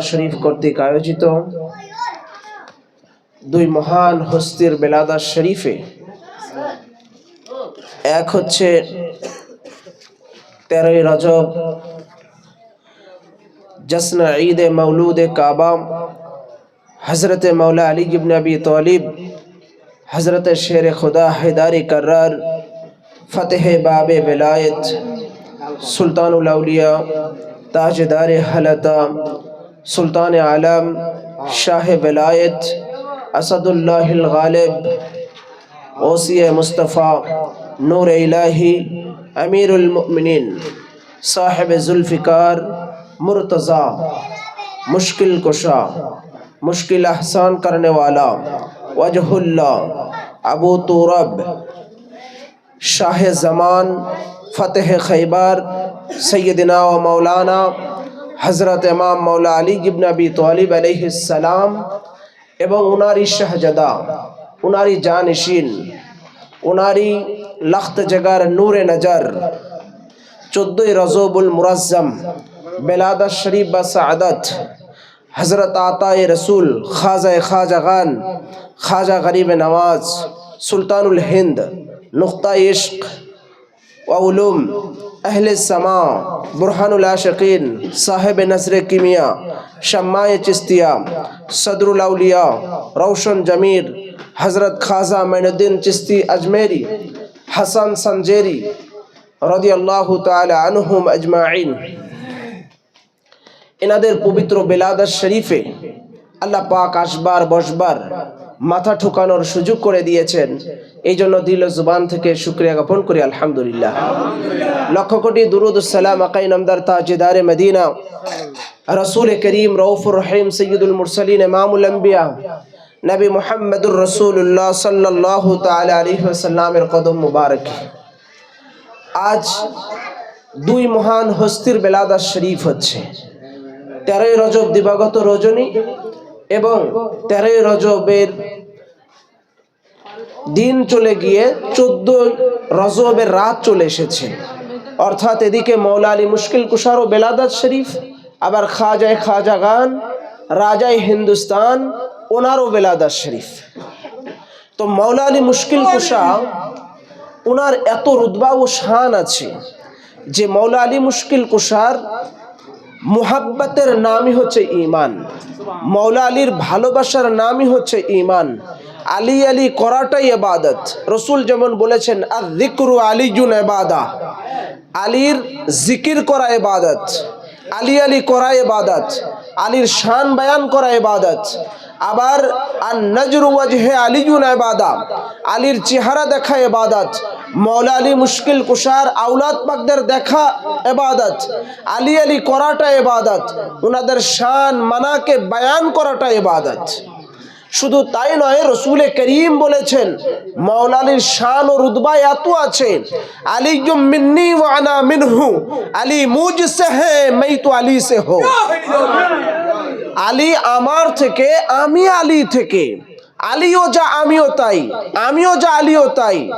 শরীফ কর্তৃক আয়োজিত দুই মহান হস্তির বেলাদা শরীফে এক হচ্ছে তেরোই রজব جسن عید مولود کعبہ۔ حضرت مولا علی ابن ابی طالب۔ حضرت شیر خدا حیداری کرر فتح باب ولایت۔ سلطان الاولیاء۔ تاجدار حلطہ سلطان عالم شاہ ولایت اسد اللہ الغالب، اوسی مصطفیٰ، نور الہی، امیر المؤمنین، صاحب ذوالفقار، مرتضیٰ، مشکل کشا، مشکل احسان کرنے والا، وجہ اللہ، ابو تورب، شاہ زمان، فتح خیبر، سیدنا و مولانا حضرت امام مولا علی ابن ابی طالب علیہ السلام اب عن شہجہ اناری جانشین اناری لخت جگر نور نجر چدو رضوب المرزم بلاد شریف سعادت حضرت آتا رسول خاجہ خاجہ غان خاجہ غریب نواز، سلطان الہند نقطہ عشق ওয়াউলুম, আহলে সামা, বুরহানুল আশকিন, সাহেব নসরে কিমিয়া, শাম্মায় চিস্তিয়া, সদরুল আউলিয়া রৌশন জমির হজরত খাজা মঈনুদ্দিন চিস্তি আজমেরি, হাসান সঞ্জেরি রদি আল্লাহ তালা আনহুম আজমাইন এনাদের পবিত্র বেলাদার শরীফে আল্লাহ পাক আসবার, বসবার মাথা ঠুকানোর সুযোগ করে দিয়েছেন। এই জন্য দিল জুবান থেকে শুক্রিয়া জ্ঞাপন করি, আলহামদুলিল্লাহ। লক্ষ কোটি দুরুদ সালাম আকাই নামদার তাজেদারে মদিনা। রসুল করিম রৌফুর রহিম সৈয়দুল মুরসলিন ইমামুল আম্বিয়া। নবী মোহাম্মদুর রসুল্লাহ সাল্লাহ তাল আলী সাল্লামের কদম মুবারক। আজ দুই মহান হস্তির বেলাদার শরীফ হচ্ছে। তেরোই রজব দিবাগত রজনী এবং তেরোই রজবের দিন চলে গিয়ে চোদ্দ রজবের রাত চলে এসেছে। অর্থাৎ এদিকে মৌলা আলী মুশকিল কুষার ও বেলাদাত শরীফ, আবার খাজায় খাজা গান, রাজায় হিন্দুস্তান, ওনারও বেলাদাত শরীফ। তো মৌলা আলী মুশকিল কুষা ওনার এত রুদবা ও শান আছে যে মৌলা আলী মুশকিল কুষার মুহাব্বতের নামই হচ্ছে ইমান মৌলা আলীর ভালোবাসার নামই হচ্ছে ইমান আলী আলী করাটাই এবাদত রসুল যেমন বলেছেন আর আলী জুন এবাদা আলীর জিকির করা এবাদত আলী আলী করা এবাদত আলীর শান বয়ান করা এবাদত আবার আর নজর ওয়াজহে আলিজুন এবাদা আলীর চেহারা দেখা এবাদত মৌলা আলী মুশকিল কুষার আউলাদ পাকদের দেখা এবাদত আলী আলী করাটা এবাদত ওনাদের শান মানাকে বয়ান করাটা এবাদত শুধু তাই নয়, রসুল করিম বলেছেন মৌলালির শান ও রুদবা এত আছে আলী মিনহু, আলী মুজ সে হে তো আলী সে হো। আলী আমার থেকে, আমি আলী থেকে। আলীও যা, আমিও তাই। আমিও যা, আলীও তাই।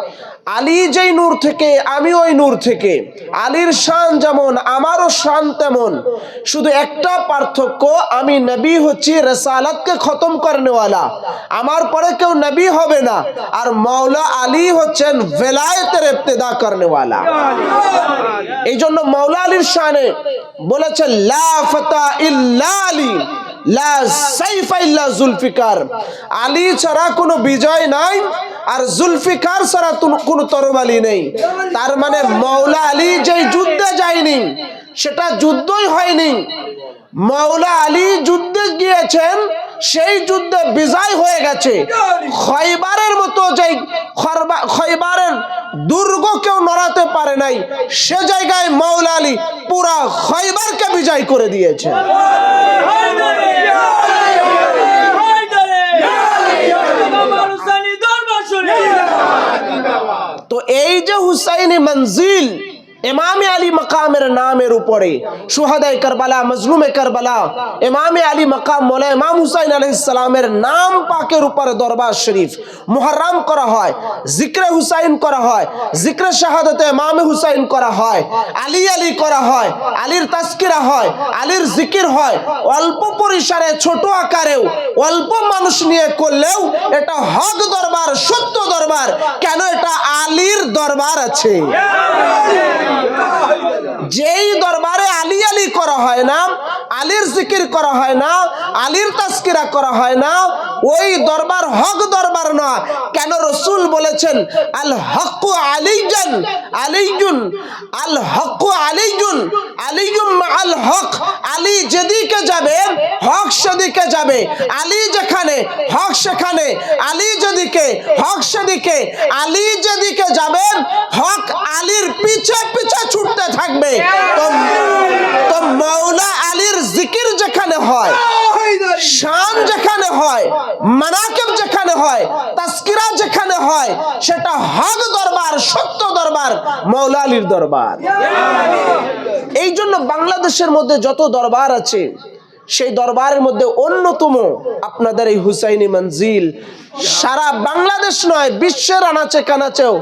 আলী যেই নূর থেকে আমি ওই নূর থেকে। আলীর শান যেমন, আমারও শান তেমন। শুধু একটা পার্থক্য, আমি নবী হচ্ছি রেসালাতকে খতম করেনেওয়ালা। আমার পরে কেউ নবী হবে না। আর মাওলা আলী হচ্ছেন ভেলায়েতের ইবতেদা করেনেওয়ালা। এই জন্য মৌলা আলীর শানে বলেছেন লা ফতা ইল্লা আলী। জুলফিকার। আলী ছাড়া কোনো বিজয় নাই, আর জুলফিকার ছাড়া কোনো তরবালি নেই। তার মানে মৌলা আলী যেই যুদ্ধে যায়নি, সেটা যুদ্ধই হয়নি। মৌলা আলী যুদ্ধে গিয়েছেন, সেই যুদ্ধে বিজয় হয়ে গেছে। খয়বারের মতো খরবা- খয়বারের দুর্গ কেউ নড়াতে পারে নাই, সে জায়গায় মৌলা আলী পুরা খয়বারকে বিজয় করে দিয়েছে। এই যে হুসাইনি মঞ্জিল ইমামে আলী মাকামের নামের উপরে সুহাদাই কারবালা, মজলুমে কারবালা, ইমামে আলী মাকাম মোলা ইমাম হুসাইন আলাইহিস সালামের নাম পাকের উপরে দরবার শরীফ মুহররম করা হয়, জিক্রে হুসাইন করা হয়, জিক্রে শাহাদাতে ইমামে হুসাইন করা হয়, আলী আলী করা হয়, আলীর তাস্কিরা হয়, আলীর জিকির হয়, অল্প পরিসরে, ছোট আকারেও, অল্প মানুষ নিয়ে করলেও এটা হক দরবার, সত্য দরবার, কেন এটা আলীর দরবার আছে? যেই দরবারে আলী আলী করা হয় না, আলীর জিকির করা হয় না, আলীর তাস্কিরা করা হয় না, ওই দরবার হক দরবার না কেন রসুল বলেছেন, আল হক আলিজন আলিজুন আল হক আলিজুন আলিজুম আল হক, আলী যেদিকে যাবে, হক সেদিকে যাবে, আলী যেখানে, হক সেখানে, আলী যেদিকে, হক সেদিকে, আলী যেদিকে যাবেন হক আলীর পিছে পিছে ছুটতে থাকবে। তো তো মৌলা আলীর জিকির যেখানে হয়, শান যেখানে হয়, মানাকেব যেখানে হয়, তাস্কিরা যেখানে হয়, সেটা হক দরবার, সত্য দরবার মৌলা আলীর দরবার। এই জন্য বাংলাদেশের মধ্যে যত দরবার আছে, সেই দরবারের মধ্যে অন্যতম আপনাদের এই হুসাইনি মঞ্জিল। সারা বাংলাদেশ নয়, বিশ্বের আনাচে কানাচেও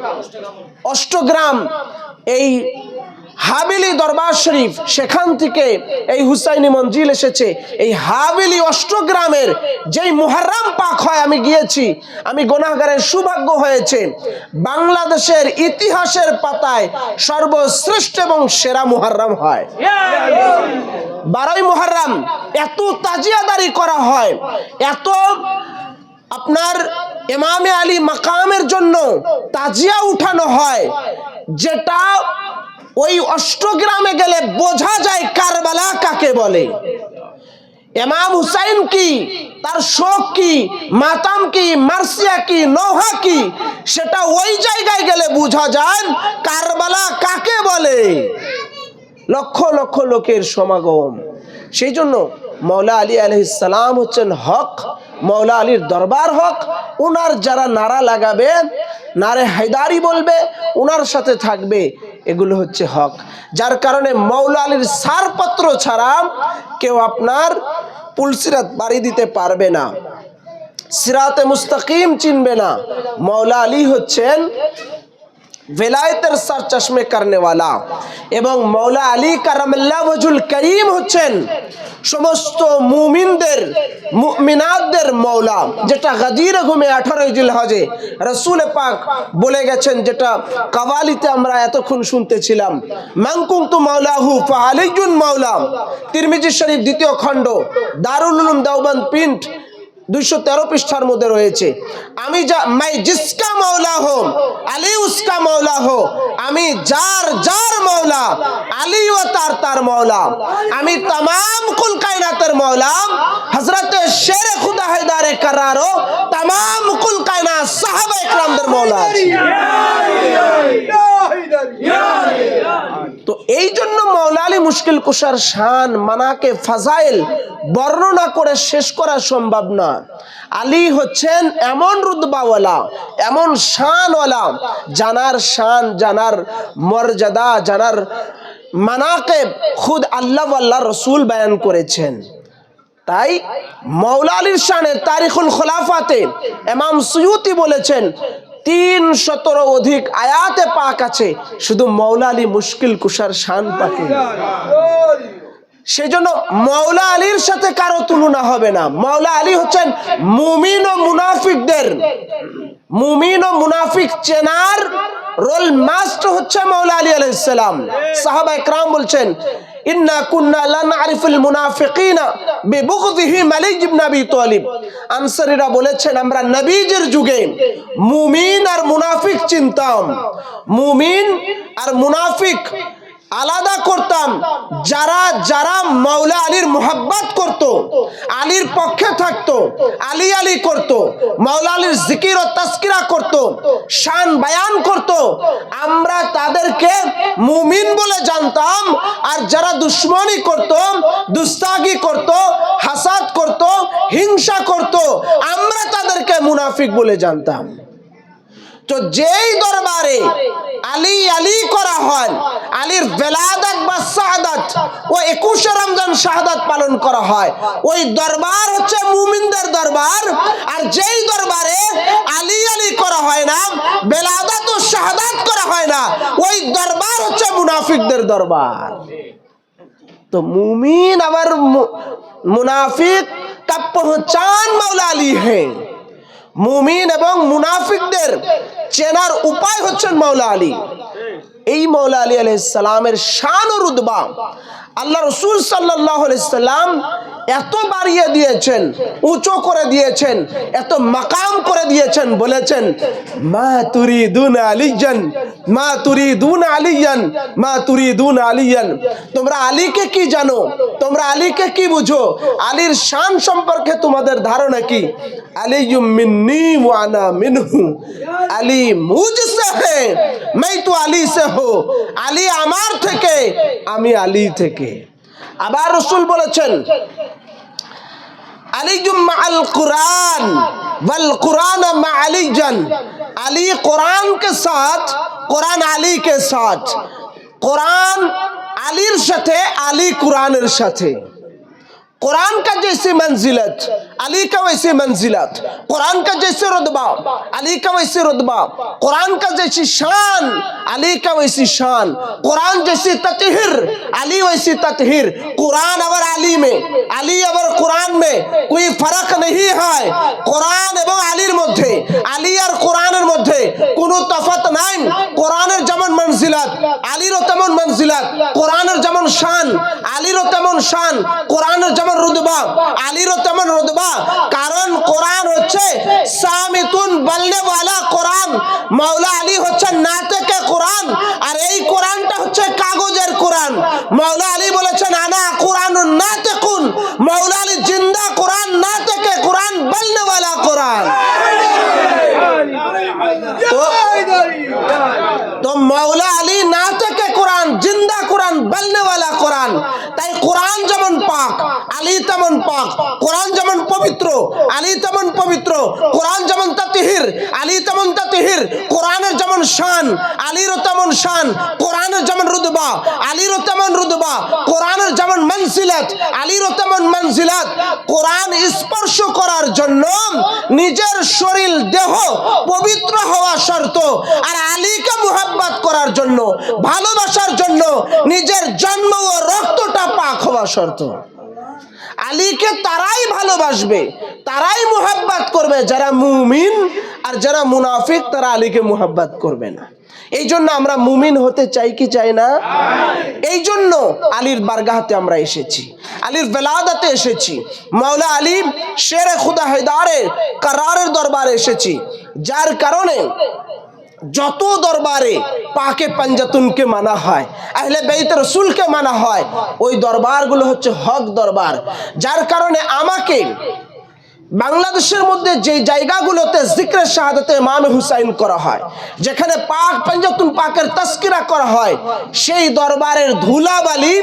অষ্টগ্রাম এই হাবিলি দরবার শরীফ, সেখান থেকে এই হুসাইনি মঞ্জিল এসেছে। এই হাবিলি অষ্টগ্রামের যেই মুহাররাম পাক হয়, আমি গিয়েছি, আমি গোনাগারের সৌভাগ্য হয়েছে। বাংলাদেশের ইতিহাসের পাতায় সর্বশ্রেষ্ঠ এবং সেরা মুহাররাম হয়। বারোই মুহাররাম এত তাজিয়াদারি করা হয়, এত আপনার ইমামে আলী মাকামের জন্য তাজিয়া উঠানো হয়, যেটা ওই অষ্টগ্রামে গেলে বোঝা যায় কারবালা কাকে বলে? এমাম হুসাইন কি? তার শোক কি? মাতাম কি? মার্সিয়া কি? নৌহা কি? সেটা ওই জায়গায় গেলে বোঝা যায় কারবালা কাকে বলে? লক্ষ লক্ষ লোকের সমাগম। সেই জন্য মৌলা আলী আলহিসাম হচ্ছেন হক। মৌলা আলীর দরবার হক ওনার যারা নারা লাগাবে, নারে হায়দারি বলবে ওনার সাথে থাকবে, এগুলো হচ্ছে হক। যার কারণে মৌলা আলীর সারপত্র ছাড়া কেউ আপনার পুলসিরাত বাড়ি দিতে পারবে না, সিরাতে মুস্তাকিম চিনবে না। মৌলা আলী হচ্ছেন ভেলায়তের সার চশমে করনেওয়ালা। এবং মৌলা আলী কারামাল্লা ওয়াজুল করিম হচ্ছেন সমস্ত মুমিনদের, মুমিনাতদের মৌলা, যেটা গাদির ঘুমে আঠারোই জিল হজে রসুল পাক বলে গেছেন, যেটা কাওয়ালিতে আমরা এতক্ষণ শুনতেছিলাম। মাংকুং তু মৌলাহু ফালিজুন মৌলা তিরমিজি শরীফ দ্বিতীয় খণ্ড, দারুল উলুম দেওবন্দ প্রিন্ট দুইশো তেরো পৃষ্ঠার মধ্যে রয়েছে। আমি যা মাই জিসকা মাওলা হো, আলী উসকা মাওলা হো, আমি যার যার মাওলা, আলী ও তার তার মাওলা, আমি तमाम কুল কায়নাতের মাওলা, হযরত শের খুদা হেদারে কররো तमाम কুল কায়না সাহাবা ইকরামদের মাওলা এই জন্য মৌলা আলী মুশকিল কুশার শান, মানাকে ফাজাইল বর্ণনা করে শেষ করা সম্ভব না আলী হচ্ছেন এমন রুদবাওয়ালা এমন শানওয়ালা, জানার শান, জানার মর্যাদা, জানার মানাকে খুদ আল্লাহ আল্লাহ রসুল বয়ান করেছেন। তাই মৌলা আলীর শানে তারিখুল খোলাফাতে এমাম সুয়ুতি বলেছেন তিন শতর অধিক আয়াতে পাক আছে। শুধু মৌলা আলী মুশকিল কুশার শান পাকে। সেজন্য মৌলা আলীর সাথে কারও তুলনা হবে না। মৌলা আলী হচ্ছেন মুমিন ও মুনাফিকদের। মুমিন ও মুনাফিক চেনার রোল মাস্টার হচ্ছে মৌলা আলী আলাইসালাম সাহাবা ইকরাম বলছেন ইন্না কুন্না লা নারিফুল মুনাফিকিনা বিবুগদিহি মালিক ইবনে আবি তালিব। আনসারীরা বলেছেন, আমরা নবীজির যুগে মুমিন আর মুনাফিক চিনতাম। মুমিন আর মুনাফিক আলাদা করতাম। যারা যারা মাওলা আলীর মোহাব্বত করত, আলীর পক্ষে থাকতো, আলী আলী করত, মাওলা আলীর জিকির ও তাস্কিরা করত, শান বায়ান করত, আমরা তাদেরকে মুমিন বলে জানতাম। আর যারা দুশ্মনী করত, দুস্তাগি করত, হাসাদ করত, হিংসা করত, আমরা তাদেরকে মুনাফিক বলে জানতাম। তো যেই দরবারে আলী আলী করা হয়, আলীর বেলাদাত বা শাহাদাত, ও একুশে রমজান শাহাদ পালন করা হয়। ওই দরবার হচ্ছে মুমিনদের দরবার, আর যেই দরবারে আলী আলী করা হয় না, বেলাদাত ও শাহাদাত করা হয় না, ওই দরবার হচ্ছে মুনাফিকদের দরবার। তো মুমিন আবার মুনাফিক তা পহচান মাওলা আলী হ্যাঁ। মুমিন এবং মুনাফিকদের চেনার উপায় হচ্ছেন মাওলা আলী। এই মাওলা আলী আলাইহিস সালামের শান ও রুতবা আল্লাহ রসুল সাল্লাল্লাহু আলাইহি সাল্লাম এত বাড়িয়ে দিয়েছেন, উঁচু করে দিয়েছেন, এত মাকাম করে দিয়েছেন, বলেছেন, মা তুরিদুন আলিয়ান, মা তুরিদুন আলিয়ান, মা তুরিদুন আলিয়ান। তোমরা আলীকে কি জানো? তোমরা আলীকে কি বুঝো? আলীর শান সম্পর্কে তোমাদের ধারণা কি? আলী মিন্নি ওয়ানা মিনহু। আলী হে मैं তো আলী সে আলী আমার থেকে, আমি আলী থেকে। আবার রসুল বলেছেন বল মা সাথ কোরআন সাথ আলীর সাথে, আলী কোরআনের সাথে। قرآن کا جیسی منزلت، علی کا ویسی منزلت، قرآن کا جیسے ردبہ علی کا ویسے ردبہ قرآن کا جیسی شان، علی کا ویسی شان، قرآن جیسی تطہر، علی ویسی تطہر، قرآن اور علی میں، علی اور قرآن میں کوئی فرق نہیں ہے، قرآن اور علی مدھے علی اور قرآن مدھے کنو تفت نائم، قرآن جمن منزلت، علی رو تمن منزلت، قرآن শান, আলীরও তেমন শান, কোরআনের যেমন রুদবা আলীরও তেমন রুদবা কারণ কোরআন হচ্ছে সামিতুন বললে ওয়ালা কোরআন, মাওলা আলী হচ্ছে নাতেকে কোরআন, আর এই কোরআনটা হচ্ছে কাগজের কোরআন। মাওলা আলী বলেছেন আনা কোরআন নাতেকুন মাওলা আলী জিন্দা কোরআন নাতেকে কোরআন বলনে ওয়ালা কোরআন তো তো মৌলা আলী না থেকে কোরআন জিন্দা কোরআন বলনে ওয়ালা কোরআন তাই কোরআন যেমন পাক আলী তেমন পাক, কোরআন যেমন পবিত্র, আলী তেমন পবিত্র, কোরআন যেমন তাতিহির, আলী তেমন তাতিহির, কোরআনের যেমন শান, আলীরও তেমন শান, কোরআনের যেমন রুদবা আলীরও তেমন রুদবা কোরআনের যেমন মনসিলাত, আলীরও তেমন মনসিলাত। কোরআন স্পর্শ করার জন্য নিজের শরীর, দেহ পবিত্র হওয়া শর্ত। আর আলীকে মুহাব্বত করার জন্য, ভালোবাসার জন্য নিজের জন্ম ও রক্তটা পাক হওয়া শর্ত। আলীকে তারাই ভালোবাসবে, তারাই মুহাব্বত করবে। যারা মুমিন আর যারা মুনাফিক, তারা আলীকে মুহাব্বত করবে না। এই জন্য আমরা মুমিন হতে চাই কি চাই না? এই জন্য আলীর বারগাহাতে আমরা এসেছি, আলীর বেলাদাতে এসেছি। মাওলা আলী শেরে খুদা হেদারে কারারের দরবারে এসেছি, যার কারণে যত দরবারে পাকে পাঞ্জাতুনকে মানা হয়, আহলে বেইত রসুলকে মানা হয়, ওই দরবারগুলো হচ্ছে হক দরবার। যার কারণে আমাকে বাংলাদেশের মধ্যে যে জায়গাগুলোতে জিক্রে শাহাদাতে ইমাম হুসাইন করা হয়, যেখানে পাক পাঞ্জাতুন পাকের তাস্কিরা করা হয়, সেই দরবারের ধুলাবালি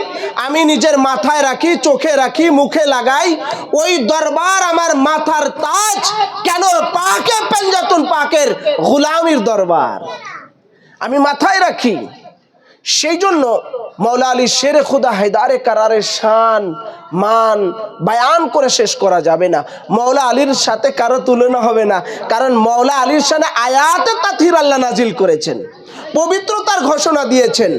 আমি নিজের মাথায় রাখি, চোখে রাখি, মুখে লাগাই। ওই দরবার আমার মাথার তাজ কেন পাকে পাঞ্জাতুন পাকের গুলামির দরবার? আমি মাথায় রাখি। সেই জন্য মৌলা আলী শেরে খুদা হেদারে কারারে শান, মান বায়ান করে শেষ করা যাবে না। মৌলা আলীর সাথে কারও তুলনা হবে না, কারণ মৌলা আলীর সাথে আয়াতে তাথির আল্লাহ নাজিল করেছেন। পবিত্রতার ঘোষণা দিয়েছেন।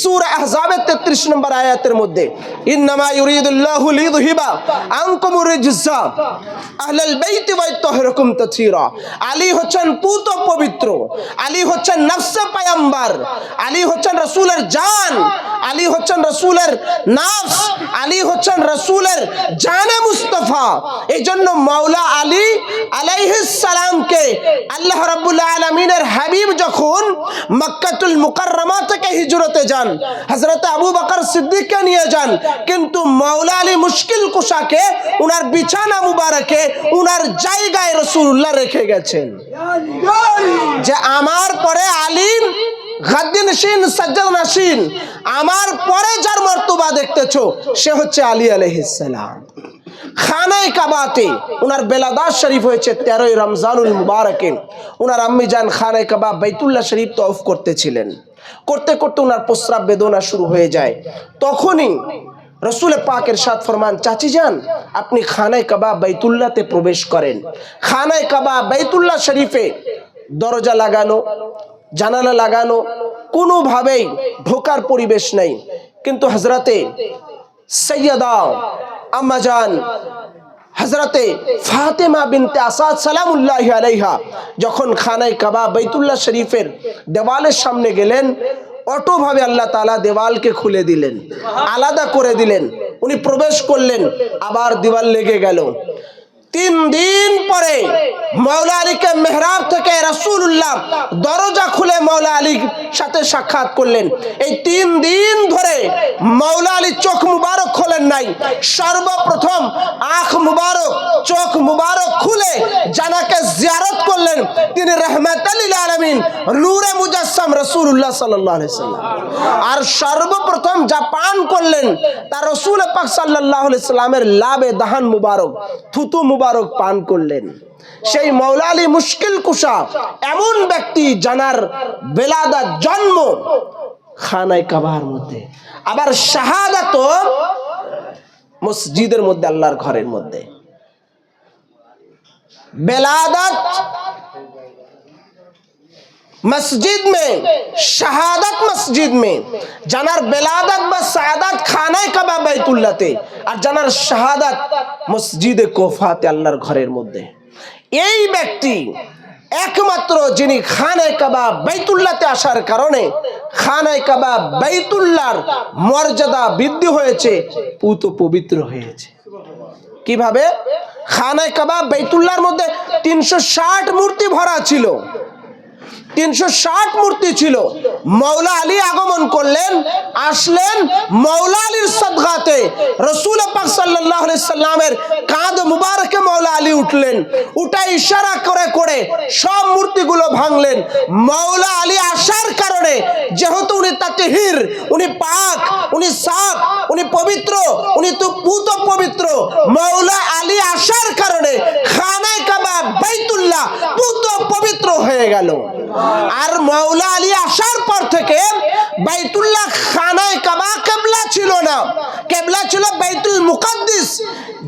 সূর আহজাবের 33 নম্বর আয়াতের মধ্যে, ইন্নামা ইউরিদুল্লাহু লিযহিবা আনকুমুর রিজসা আহলাল বাইতি ওয়া ইত্তাহরাকুম তাথীরা আলী হচ্ছেন পুত পবিত্র, আলী হচ্ছেন নফসে পায়ম্বার আলী হচ্ছেন রাসূলের জান, আলী হচ্ছেন রাসূলের নফস, আলী হচ্ছেন রাসূলের জানে মুস্তাফা। এই জন্য মাওলা আলী আলাইহিস সালামকে আল্লাহ রাব্বুল আলামিনের হাবিব যখন মক্কাতুল মুকাররমা থেকে হিজরতে যান। হযরত আবু বকর সিদ্দিককে নিয়ে যান। কিন্তু মাওলা আলী মুশকিল কুশাকে উনার বিছানা মুবারকে উনার জায়গায় রাসূলুল্লাহ রেখে গেছেন। যে আমার পরে আলিম গাদ্দি নসীন সজ্জদ আমার পরে যার মর্তবা দেখতেছো, সে হচ্ছে আলী আলাইহিস সালাম। খানায় কাবাতে। ওনার বেলাদাস শরীফ হয়েছে তেরোই রমজানুল মুবারকে ওনার আম্মি যান খানায় কাবা বাইতুল্লাহ শরীফ তফ করতেছিলেন। করতে করতে ওনার প্রস্রাব বেদনা শুরু হয়ে যায়। তখনই রসুল পাকের সাথ ফরমান, চাচি যান, আপনি খানায় কাবা বাইতুল্লাহতে প্রবেশ করেন। খানায় কাবা বাইতুল্লাহ শরীফে দরজা লাগানো, জানালা লাগানো, কোনোভাবেই ঢোকার পরিবেশ নেই। কিন্তু হজরতে সৈয়দা আম্মাজান হজরতে ফাতেমা বিনতে আসাদ সালামুল্লাহ আলাইহা, যখন খানাই কাবা বৈতুল্লাহ শরীফের দেওয়ালের সামনে গেলেন, অটোভাবে আল্লাহ তালা দেওয়ালকে খুলে দিলেন, আলাদা করে দিলেন, উনি প্রবেশ করলেন, আবার দেওয়াল লেগে গেল। তিন দিন পরে মৌলা আলীকে মেহরাব থেকে রাসূলুল্লাহ দরজা খুলে মৌলা আলীর সাথে সাক্ষাৎ করলেন। এই তিন দিন ধরে মৌলা আলী চোখ মুবারক খোলেন নাই। সর্বপ্রথম আখ মুবারক, চোখ মুবারক খুলে জানাকে জিয়ারত করলেন। তিনি রহমত আলীল আলমিন নূরে মুজাসসাম রসুল্লাহ সাল্লাহ সাল্লাম। আর সর্বপ্রথম যা পান করলেন, তা রসুল পাক সাল্লাহ সাল্লামের লাভে দাহান মুবারক, থুতু মুবারক মুবারক পান করলেন। সেই মৌলালি মুশকিল কুষা এমন ব্যক্তি জানার বেলাদা জন্ম খানায় কাবার মধ্যে। আবার শাহাদাত মসজিদের মধ্যে, আল্লাহর ঘরের মধ্যে। বেলাদাত मस्जिद में शहादत मस्जिद में জানার বেলাদত বা সাদাত খানায় কাবা বাইতুল্লাতে আর জানার শাহাদাত মসজিদে কোফাতে আল্লাহর ঘরের মধ্যে এই ব্যক্তি একমাত্র যিনি খানে কাবা বাইতুল্লাতে আসার কারণে খানায় কাবা বাইতুল্লাহর মর্যাদা বৃদ্ধি হয়েছে পুত পবিত্র হয়েছে কিভাবে খানায় কাবা বেতুল্লার মধ্যে তিনশো ষাট মূর্তি ভরা ছিল তিনশো ষাট মূর্তি ছিল। মৌলা আলী আগমন করলেন, আসলেন মৌলা আলীর সদগাতে। রসুল পাক সাল্লাহ সাল্লামের কাঁধ মুবারকে মৌলা আলী উঠলেন উঠা ইশারা করে করে সব মূর্তিগুলো ভাঙলেন। মৌলা আলী আসার কারণে যেহেতু উনি তাতেহির উনি পাক, উনি সাফ উনি পবিত্র, উনি তো পুত পবিত্র, মৌলা আলী আসার কারণে খানায় কাবা বাইতুল্লাহ পুত পবিত্র হয়ে গেল। আর মৌলা আলী আসার পর থেকে বাইতুল্লাহ খানায় কাবা কেবলা ছিল না কেবলা ছিল बैतुल मुकद्दिस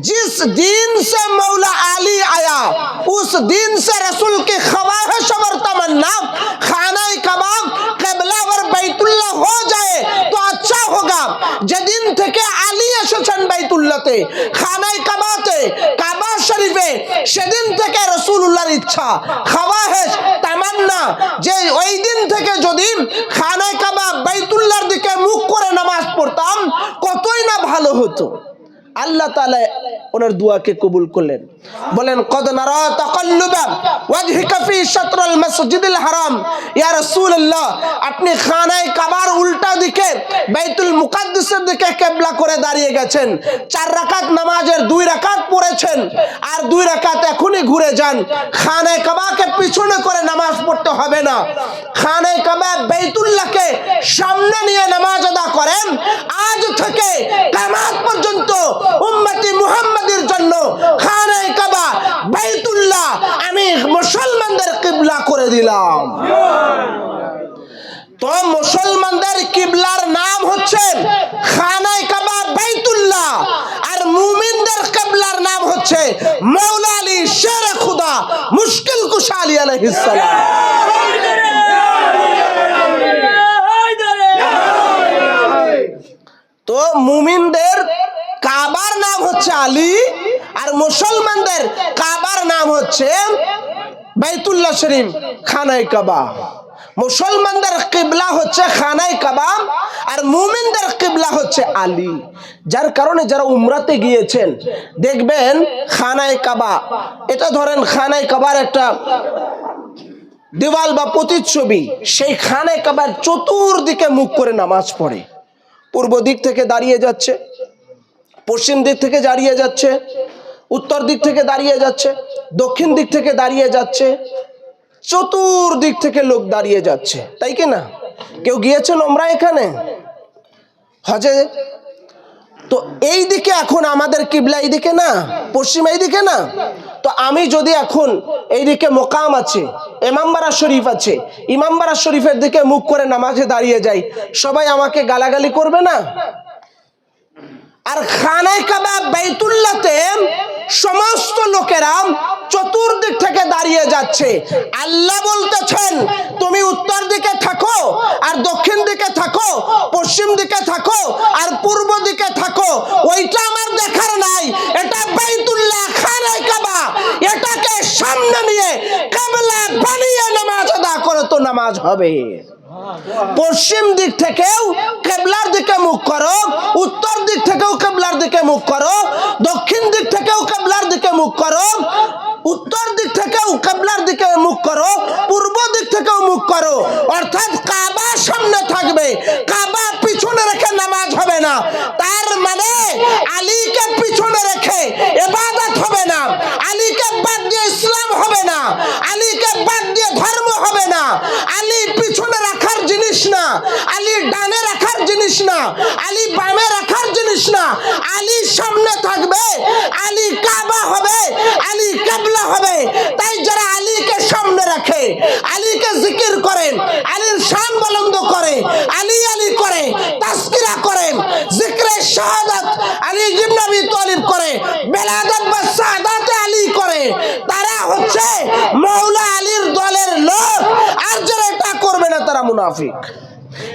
जिस दिन से मौला अली आया उस दिन से रसूल की ख्वाहिश और तमन्ना खाना कबाब কেবলা और बैतुल्लाह हो जाए तो अच्छा होगा যেদিন থেকে আলী এসেছেন বাইতুল্লাতে খানায় কাবাতে কাবা শরীফে সেদিন থেকে রসুল্লাহর ইচ্ছা খাওয়াহেস তামান্না যে ওই দিন থেকে যদি খানায় কাবা বাইতুল্লার দিকে মুখ করে নামাজ পড়তাম, কতই না ভালো হতো। আল্লাহ তাআলা ওনার দুয়াকে কবুল করলেন। বলেন, কদ আপনি কাবার দিকে দিকে করে দাঁড়িয়ে গেছেন। চার রাকাত নামাজের দুই পড়েছেন। আর দুই রাকাত এখনই ঘুরে যান। পিছনে করে নামাজ পড়তে হবে না। খানায় কাবা বাইতুল্লাহকে সামনে নিয়ে নামাজ আদা করেন। আজ থেকে পর্যন্ত উম্মতি মুহাম্মাদের জন্য খানায় কাবা, বাইতুল্লাহ আমি মুসলমানদের কিবলা করে দিলাম। তো মুসলমানদের কিবলার নাম হচ্ছে খানায় কাবা, বাইতুল্লাহ। আর মুমিনদের কিবলার নাম হচ্ছে মৌলা আলী শের খুদা মুশকিল কুশা আলী আলাইহিস সালাম তো মুমিনদের কাবার নাম হচ্ছে আলী আর মুসলমানদের কাবার নাম হচ্ছে বাইতুল্লাহ শরীফ, খানাই কাবা। মুসলমানদের কিবলা হচ্ছে খানাই কাবা আর মুমিনদের কিবলা হচ্ছে আলী। যার কারণে যারা উমরাতে গিয়েছেন, দেখবেন খানাই কাবা, এটা ধরেন খানাই কাবার একটা দেওয়াল বা প্রতিচ্ছবি, সেই খানে কাবার চতুর্দিকে মুখ করে নামাজ পড়ে। পূর্ব দিক থেকে দাঁড়িয়ে যাচ্ছে, পশ্চিম দিক থেকে দাঁড়িয়ে যাচ্ছে উত্তর দিক থেকে দাঁড়িয়ে যাচ্ছে, দক্ষিণ দিক থেকে দাঁড়িয়ে যাচ্ছে, চতুর্দিক থেকে লোক দাঁড়িয়ে যাচ্ছে, তাই কি না? কেউ গিয়েছেন আমরা এখানে? হজে? তো এই দিকে এখন আমাদের কিবলা এই দিকে না? পশ্চিম এই দিকে না? তো আমি যদি এখন এই দিকে মোকাম আছে ইমামবাড়া শরীফ আছে ইমামবাড়া শরীফের দিকে মুখ করে নামাজে দাঁড়িয়ে যাই, সবাই আমাকে গালাগালি করবে না? আর খানায় কাবা বাইতুল্লাতে সমস্ত লোকেরা চতুর্দিক থেকে দাঁড়িয়ে যাচ্ছে। আল্লাহ বলতেছেন, তুমি উত্তর দিকে থাকো আর দক্ষিণ দিকে থাকো, পশ্চিম দিকে থাকো আর পূর্ব দিকে থাকো। ওইটা আমার দেখার নাই। এটা বাইতুল্লাহ খানায় কাবা এটাকে সামনে নিয়ে কাবলা বানিয়ে নামাজ আদা করে তো নামাজ হবে। পশ্চিম দিক থেকেও কেবলার দিকে মুখ করো, উত্তর দিক থেকেও কেবলার দিকে মুখ করো, দক্ষিণ দিক থেকেও কেবলার দিকে মুখ করো, উত্তর দিক থেকেও কেবলার দিকে মুখ করো, পূর্ব দিক থেকেও মুখ করো। অর্থাৎ কাবা সামনে থাকবে, কাবা পিছনে রেখে নামাজ হবে না। তার মানে আলীকে পিছনে রেখে এবাদত হবে না আলীকে বাদ দিয়ে ইসলাম হবে না আলীকে বাদ দিয়ে ধর্ম হবে না আলী পিছনে রাখার জিনিস না আলী ডানে রাখার জিনিস না, আলী বামে রাখার জিনিস না। আলী সামনে থাকবে, আলী কাবা হবে, আলী কেবলা হবে। তাই যারা আলীকে সামনে রাখে, আলীকে জিকির করেন, আলীর শান বলন্দ করে, আলী আলী করে তাস্কিরা করেন, জিক্রে শাহাদাত আলী আবি তালিব করে, বেলাদাত বা সাদাতে আলী করে। তারা হচ্ছে মৌলা আলীর দলের লোক, আর যারা এটা করবে না তারা মুনাফিক।